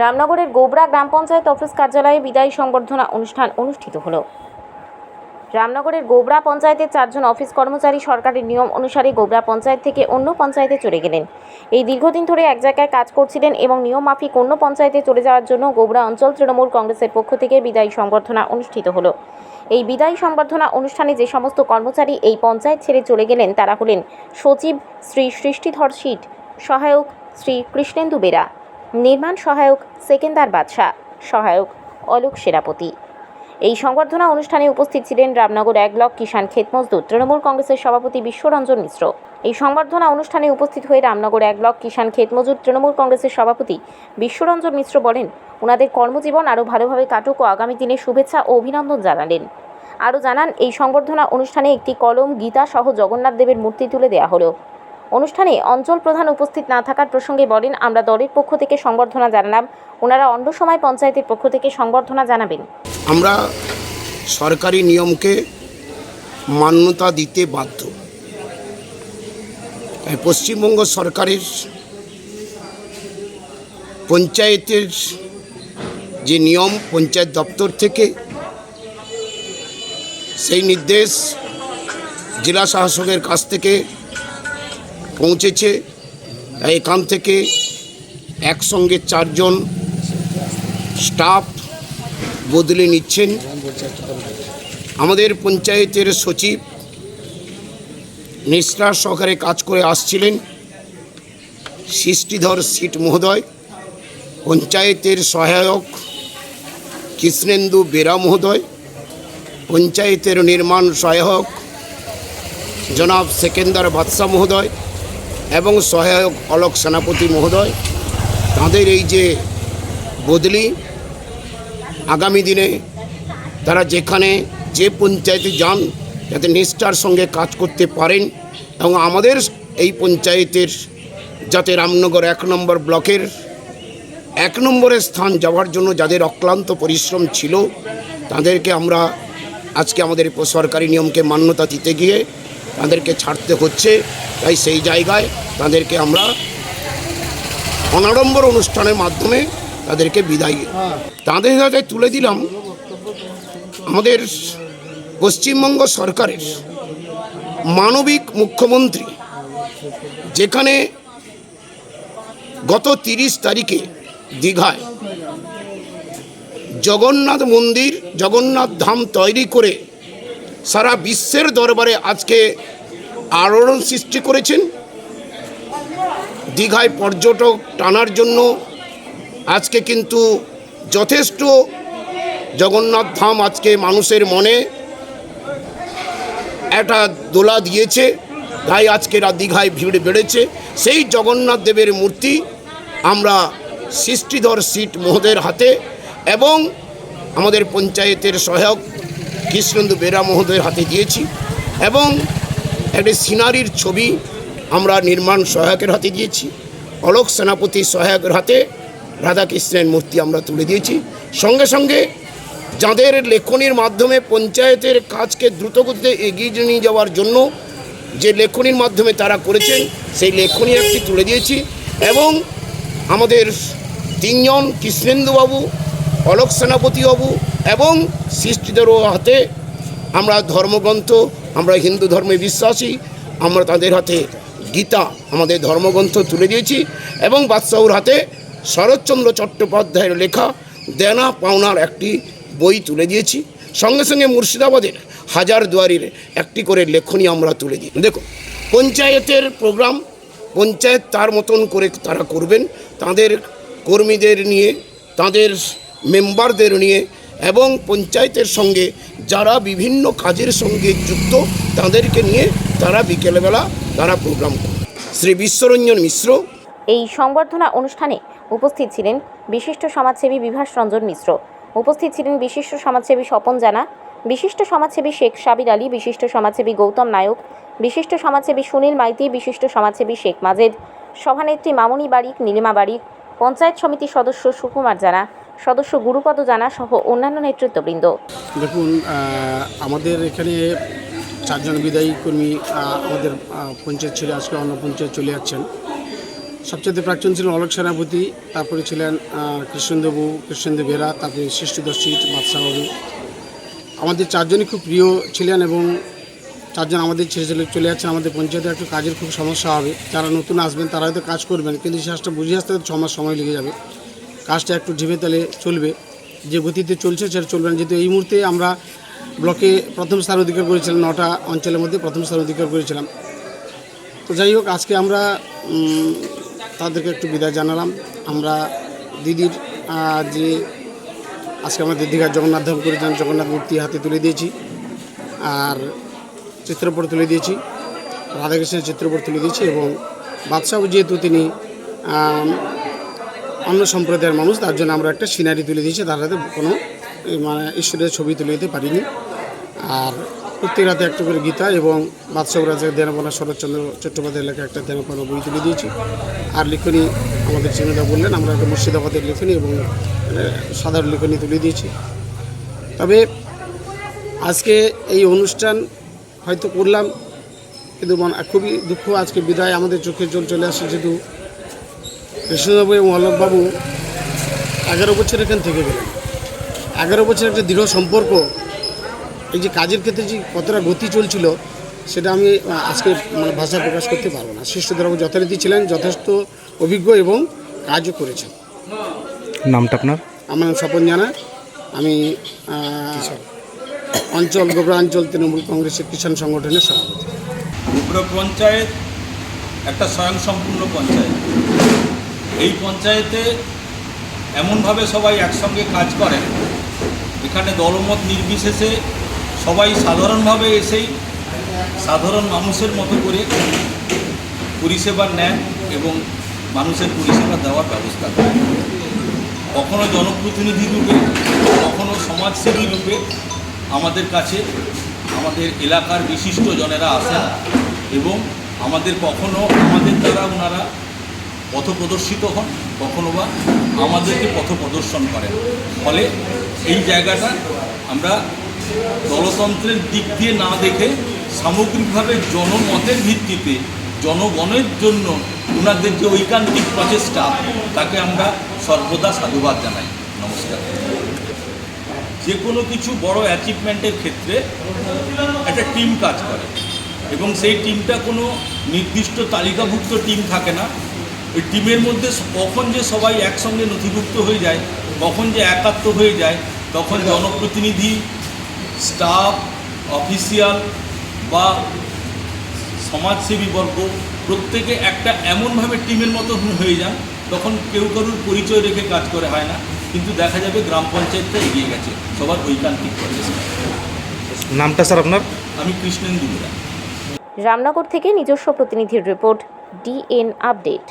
রামনগরের গোবরা গ্রাম পঞ্চায়েত অফিস কার্যালয়ে বিদায়ী সংবর্ধনা অনুষ্ঠান অনুষ্ঠিত হলো। রামনগরের গোবরা পঞ্চায়েতের চারজন অফিস কর্মচারী সরকারের নিয়ম অনুসারে গোবরা পঞ্চায়েত থেকে অন্য পঞ্চায়েতে চলে গেলেন। এই দীর্ঘদিন ধরে এক জায়গায় কাজ করছিলেন এবং নিয়ম মাফিক অন্য পঞ্চায়েতে চলে যাওয়ার জন্য গোবরা অঞ্চল তৃণমূল কংগ্রেসের পক্ষ থেকে বিদায়ী সংবর্ধনা অনুষ্ঠিত হলো। এই বিদায়ী সংবর্ধনা অনুষ্ঠানে যে সমস্ত কর্মচারী এই পঞ্চায়েত ছেড়ে চলে গেলেন তারা হলেন সচিব শ্রী সৃষ্টিধর শীট, সহায়ক শ্রী কৃষ্ণেন্দু বেরা নির্মাণ সহায়ক সেকেন্দার বাদশাহ, সহায়ক অলোক সেনাপতি। এই সংবর্ধনা অনুষ্ঠানে উপস্থিত ছিলেন রামনগর এক ব্লক কিষাণ ক্ষেত মজদুর, তৃণমূল কংগ্রেসের সভাপতি বিশ্বরঞ্জন মিশ্র। এই সংবর্ধনা অনুষ্ঠানে উপস্থিত হয়ে রামনগর এক ব্লক কিষাণ ক্ষেত মজুর তৃণমূল কংগ্রেসের সভাপতি বিশ্বরঞ্জন মিশ্র বলেন, ওনাদের কর্মজীবন আরও ভালোভাবে কাটুক ও আগামী দিনে শুভেচ্ছা ও অভিনন্দন জানালেন। আরও জানান, এই সংবর্ধনা অনুষ্ঠানে একটি কলম, গীতা সহ জগন্নাথ দেবের মূর্তি তুলে দেওয়া হলো। অনুষ্ঠানে অঞ্চল প্রধান উপস্থিত না থাকার প্রসঙ্গে বলেন, আমরা দলের পক্ষ থেকে সংবর্ধনা জানালাম। ওনারা অন্য সময় পঞ্চায়েতের পক্ষ থেকে সংবর্ধনা জানাবেন। আমরা সরকারি নিয়মকে মান্যতা দিতে বাধ্য। তাই পশ্চিমবঙ্গ সরকারের পঞ্চায়েতের যে নিয়ম পঞ্চায়েত দপ্তর থেকে, সেই নির্দেশ জেলা শাসকের কাছ থেকে পৌঁছেছে। এখান থেকে একসঙ্গে চারজন স্টাফ বদলে নিচ্ছেন। আমাদের পঞ্চায়েতের সচিব নিষ্ঠার সহকারে কাজ করে আসছিলেন। সৃষ্টিধর সিট মহোদয়, পঞ্চায়েতের সহায়ক কৃষ্ণেন্দু বেরা মহোদয়, পঞ্চায়েতের নির্মাণ সহায়ক জনাব সেকেন্দার বাদশাহ মহোদয় এবং সহায়ক অলোক সেনাপতি মহোদয়, তাদের এই যে বদলি, আগামী দিনে তারা যেখানে যে পঞ্চায়েতে যান, যাতে নিষ্ঠার সঙ্গে কাজ করতে পারেন এবং আমাদের এই পঞ্চায়েতের যাতে রামনগর এক নম্বর ব্লকের এক নম্বরের স্থান যাওয়ার জন্য যাদের অক্লান্ত পরিশ্রম ছিল, তাদেরকে আমরা আজকে আমাদের সরকারি নিয়মকে মান্যতা দিতে গিয়ে তাদেরকে ছাড়তে হচ্ছে। তাই সেই জায়গায় তাদেরকে আমরা অনাড়ম্বর অনুষ্ঠানের মাধ্যমে তাদেরকে বিদায় তাদের হাতে তুলে দিলাম আমাদের পশ্চিমবঙ্গ সরকারের মানবিক মুখ্যমন্ত্রী, যেখানে গত তিরিশ তারিখে দীঘায় জগন্নাথ মন্দির, জগন্নাথ ধাম তৈরি করে সারা বিশ্বের দরবারে আজকে আলোড়ন সৃষ্টি করেছেন। দীঘায় পর্যটক টানার জন্য আজকে কিন্তু যথেষ্ট জগন্নাথ ধাম আজকে মানুষের মনে একটা দোলা দিয়েছে। তাই আজকে দীঘায় ভিড় বেড়েছে। সেই জগন্নাথ দেবের মূর্তি আমরা সৃষ্টিধর সিট মহোদয়ের হাতে এবং আমাদের পঞ্চায়েতের সহায়ক কৃষ্ণেন্দু বেরা মহোদয়ের হাতে দিয়েছি এবং একটি সিনারির ছবি আমরা নির্মাণ সহায়কের হাতে দিয়েছি। অলোক সেনাপতি সহায়কের হাতে রাধাকৃষ্ণের মূর্তি আমরা তুলে দিয়েছি। সঙ্গে সঙ্গে যাদের লেখনির মাধ্যমে পঞ্চায়েতের কাজকে দ্রুতগতিতে এগিয়ে নিয়ে যাওয়ার জন্য যে লেখনির মাধ্যমে তারা করেছেন, সেই লেখনি একটি তুলে দিয়েছি এবং আমাদের তিনজন কৃষ্ণেন্দুবাবু অলোক সেনাপতিবাবু এবং সৃষ্টিদের হাতে আমরা ধর্মগ্রন্থ, আমরা হিন্দু ধর্মে বিশ্বাসী, আমরা তাদের হাতে গীতা, আমাদের ধর্মগ্রন্থ তুলে দিয়েছি এবং বাদশাহুর হাতে শরৎচন্দ্র চট্টোপাধ্যায়ের লেখা দেনা পাওনার একটি বই তুলে দিয়েছি। সঙ্গে সঙ্গে মুর্শিদাবাদের হাজার দুয়ারির একটি করে লেখনী আমরা তুলে দিই। দেখুন, পঞ্চায়েতের প্রোগ্রাম, পঞ্চায়েত তার মতন করে তারা করবেন। তাদের কর্মীদের নিয়ে, তাদের মেম্বারদের নিয়ে এবং পঞ্চায়েতের সঙ্গে যারা বিভিন্ন কাজের সঙ্গে যুক্ত, তাদেরকে নিয়ে তারা বিকেলবেলা তারা প্রোগ্রাম করে। শ্রী বিশ্বরঞ্জন মিশ্র। এই সংবর্ধনা অনুষ্ঠানে উপস্থিত ছিলেন বিশিষ্ট সমাজসেবী বিভাস রঞ্জন মিশ্র। উপস্থিত ছিলেন বিশিষ্ট সমাজসেবী স্বপন জানা, বিশিষ্ট সমাজসেবী শেখ সাবির আলী, বিশিষ্ট সমাজসেবী গৌতম নায়ক, বিশিষ্ট সমাজসেবী সুনীল মাইতি, বিশিষ্ট সমাজসেবী শেখ মাজেদ, সভানেত্রী মামুনি বারিক, নীলিমা বারিক, পঞ্চায়েত সমিতির সদস্য সুকুমার জানা সদস্য গুরুপদ জানা সহ অন্যান্য নেতৃত্ববৃন্দ। দেখুন আমাদের এখানে চারজন বিদায়ী কর্মী আমাদের পঞ্চায়েত ছেড়ে আজকে অন্য পঞ্চায়েত চলে যাচ্ছেন। সবচেয়ে প্রাক্তন ছিলেন অলোক সেনাপতি, তারপরে ছিলেন কৃষ্ণদেবু কৃষ্ণদেব বেরা তারপরে সৃষ্টিধর সিট আমাদের চারজনই খুব প্রিয় ছিলেন এবং চারজন আমাদের ছেড়ে চলে চলে যাচ্ছেন। আমাদের পঞ্চায়েতে একটু কাজের খুব সমস্যা হবে। যারা নতুন আসবেন তারা হয়তো কাজ করবেন, কিন্তু কাজটা বুঝে আসতে ছ মাস সময় লেগে যাবে। কাজটা একটু ঢিমে তালে চলবে। যে গতিতে চলছে সেটা চলবে না। যেহেতু এই মুহূর্তে আমরা ব্লকে প্রথম স্থান অধিকার করেছিলাম, নটা অঞ্চলের মধ্যে প্রথম স্থান অধিকার করেছিলাম। তো যাই হোক, আজকে আমরা তাদেরকে একটু বিদায় জানালাম। আমরা দিদির যে আজকে আমাদের দীঘার জগন্নাথ ধাম করেছিলাম, জগন্নাথ মূর্তি হাতে তুলে দিয়েছি আর চিত্রপট তুলে দিয়েছি। রাধাকৃষ্ণের চিত্রপট তুলে দিয়েছি এবং বাদশাহ যেহেতু তিনি অন্য সম্প্রদায়ের মানুষ, তার জন্য আমরা একটা সিনারি তুলে দিয়েছি, তার হাতে কোনো মানে ঈশ্বরের ছবি তুলে দিতে পারিনি। আর প্রত্যেক রাতে একটা করে গীতা এবং বাদশাহ রাজা দেনাপনা শরৎচন্দ্র চট্টোপাধ্যায়ের লেখা একটা দেনাপনা বই তুলে দিয়েছি। আর লিখনি আমাদের চিহ্নটা বললেন, আমরা একটা মুর্শিদাবাদের লিখনি এবং সাধারণ লিখনি তুলে দিয়েছি। তবে আজকে এই অনুষ্ঠান হয়তো করলাম, কিন্তু খুবই দুঃখ আজকে বিদায় আমাদের চোখের জল চলে আসে, যেহেতু কৃষ্ণবাবু এবং অলোকবাবু এগারো বছর এখান থেকে গেলেন। এগারো বছর একটা দৃঢ় সম্পর্ক এই যে কাজের ক্ষেত্রে যে কতটা গতি চলছিল সেটা আমি আজকে মানে ভাষায় প্রকাশ করতে পারব না। শিষ্টধরবাবু যথারীতি ছিলেন যথেষ্ট অভিজ্ঞ এবং কাজও করেছেন। নামটা আপনার? আমার নাম স্বপন জানা। আমি অঞ্চল গোবরা অঞ্চল তৃণমূল কংগ্রেসের কিষাণ সংগঠনের সভাপতি। উগ্র পঞ্চায়েত একটা স্বয়ংসম্পূর্ণ পঞ্চায়েত। এই পঞ্চায়েতে এমনভাবে সবাই একসঙ্গে কাজ করেন এখানে দলমত নির্বিশেষে সবাই সাধারণভাবে এসেই সাধারণ মানুষের মতো করে পরিষেবা নেন এবং মানুষের পরিষেবা দেওয়ার ব্যবস্থা করেন কখনো জনপ্রতিনিধি রূপে, কখনো সমাজসেবী রূপে আমাদের কাছে, আমাদের এলাকার বিশিষ্ট জনেরা আসেন এবং আমাদের কখনো আমাদের দ্বারা ওনারা পথ প্রদর্শিত হন, কখনো বা আমাদেরকে পথ প্রদর্শন করেন। ফলে এই জায়গাটা আমরা দলতন্ত্রের দিক দিয়ে না দেখে সামগ্রিকভাবে জনমতের ভিত্তিতে, জনগণের জন্য ওনাদের যে ঐকান্তিক প্রচেষ্টা, তাকে আমরা সর্বদা সাধুবাদ জানাই। নমস্কার। যে কোনো কিছু বড় অ্যাচিভমেন্টের ক্ষেত্রে একটা টিম কাজ করে। এবং সেই টিমটা কোনো নির্দিষ্ট তালিকাভুক্ত টিম থাকে না। ওই টিমের মধ্যে কখন যে সবাই একসঙ্গে নথিভুক্ত হয়ে যায় কখন যে একাত্ম হয়ে যায় তখন জনপ্রতিনিধি স্টাফ অফিসিয়াল বা সমাজসেবী বর্গ প্রত্যেকে একটা এমনভাবে টিমের মতো হয়ে যান তখন কেউ কারুর পরিচয় রেখে কাজ করে হয় না। কিন্তু দেখা যাবে গ্রাম পঞ্চায়েতটা এগিয়ে গেছে সবার ঐকান্তিক নামটা স্যার আপনার? আমি কৃষ্ণেন্দু রামনগর থেকে নিজস্ব প্রতিনিধির রিপোর্ট ডিএন আপডেট।